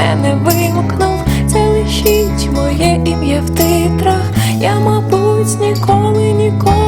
мене вимкнув, залишіть моє ім'я в титрах. Я, мабуть, ніколи ніколи.